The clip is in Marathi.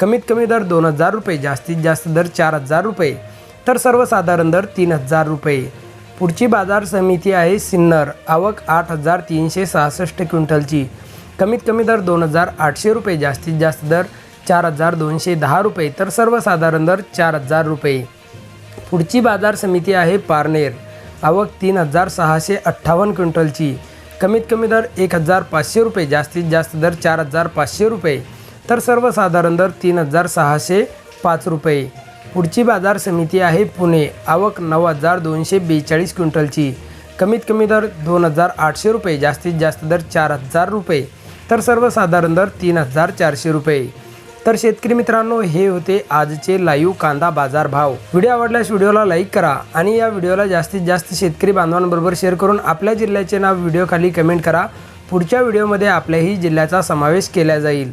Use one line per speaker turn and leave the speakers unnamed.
कमीत कमी दर दोन हजार रुपये जास्तीत जास्त दर चार हजार रुपये. तर सर्वसाधारण दर तीन हजार रुपये. पुढची बाजार समिती आहे सिन्नर आवक आठ हजार तीनशे सहासष्ट क्विंटलची. कमीत कमी दर दोन हजार आठशे रुपये जास्तीत जास्त दर चार हजार दोनशे दहा रुपये. तर सर्वसाधारण दर चार हजार रुपये. पुढची बाजार समिती आहे पारनेर आवक तीन हजार सहाशे अठ्ठावन्न क्विंटलची. कमीत कमी दर एक हजार पाचशे रुपये जास्तीत जास्त दर चार हजार पाचशे रुपये. तर सर्वसाधारण दर तीन हजार सहाशे पाच रुपये. पुढची बाजार समिती आहे पुणे. आवक नऊ हजार दोनशे बेचाळीस क्विंटलची. कमीत कमी दर दोन हजार आठशे रुपये. जास्तीत जास्त दर चार हजार रुपये. तर सर्वसाधारण दर तीन हजार चारशे रुपये. तर शेतकरी मित्रांनो हे होते आजचे लाईव्ह कांदा बाजार भाव. व्हिडिओ आवडल्यास व्हिडिओला लाईक करा आणि या व्हिडिओला जास्तीत जास्त शेतकरी बांधवांबरोबर शेअर करून आपल्या जिल्ह्याचे नाव व्हिडिओ खाली कमेंट करा. पुढच्या व्हिडिओमध्ये आपल्याही जिल्ह्याचा समावेश केला जाईल.